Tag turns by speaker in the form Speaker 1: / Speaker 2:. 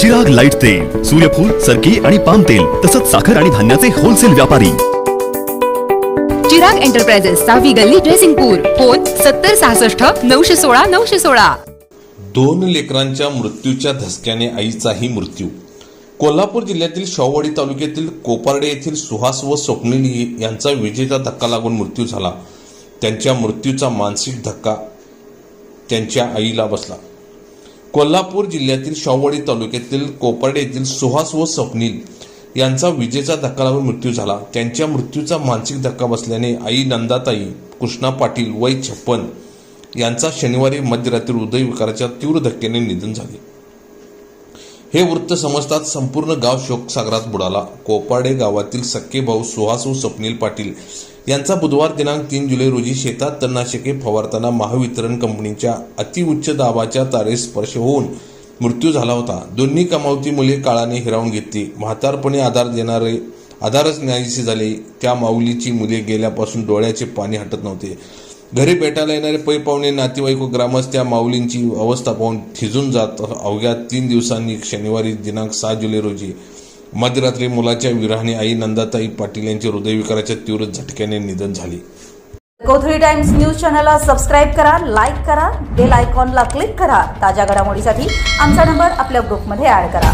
Speaker 1: Chirag light तेल सूर्यफूल सरकी आणि पाम तेल तसंच साखर आणि धान्याचे होलसेल व्यापारी.
Speaker 2: चिराग एंटरप्राइजेस सहावी गल्ली ड्रेसिंगपूर फोन सत्तर सहासष्ट नऊशे सोळा नऊशे सोळा.
Speaker 3: दोन लेकरांच्या मृत्यूच्या धसक्याने आईचाही मृत्यू. कोल्हापूर जिल्ह्यातील शाहूवाडी तालुक्यातील कोपार्डे येथील सुहास व स्वप्निल यांचा विजेचा धक्का लागून मृत्यू झाला. त्यांच्या मृत्यूचा मानसिक धक्का त्यांच्या आईला बसला. कोल्हापूर जिल्ह्यातील शाहूवाडी तालुक्यातील कोपर्डे येथील सुहास व स्वप्नील यांचा विजेचा धक्का लागून मृत्यू झाला. त्यांच्या मृत्यूचा मानसिक धक्का बसल्याने आई नंदाताई कृष्णा पाटील वय छप्पन यांचा शनिवारी मध्यरात्री हृदयविकाराच्या तीव्र धक्क्याने निधन झाले. हे वृत्त समजताच संपूर्ण गाव शोकसागरात बुडाला. कोपाडे गावातील सख्खे भाऊ सुहासू स्वप्नील पाटील यांचा बुधवार दिनांक तीन जुलै रोजी शेतात तणनाशके फवारताना महावितरण कंपनीच्या अतिउच्च दाबाच्या तारेस स्पर्श होऊन मृत्यू झाला होता. दोन्ही कमावती मुले काळाने हिरावून घेतली. म्हातारपणे आधार देणारे आधारच न्यायचे झाले. त्या माऊलीची मुले गेल्यापासून डोळ्याचे पाणी हटत नव्हते. घरी भेटायला येणारे पै पाहुणे नातेवाईक व ग्रामस्थ त्या माऊलींची अवस्था पाहून थिजून जात अवघ्या तीन दिवसांनी शनिवारी दिनांक सहा जुलै रोजी मध्यरात्री मुलाच्या विरहाने आई नंदाताई पाटील यांचे हृदयविकाराच्या तीव्र झटक्याने निधन झाले.
Speaker 4: कोथळी टाइम्स न्यूज चॅनलला सबस्क्राईब करा लाईक करा बेल आयकॉनला क्लिक करा. ताज्या घडामोडीसाठी आमचा नंबर आपल्या ग्रुपमध्ये ऍड करा.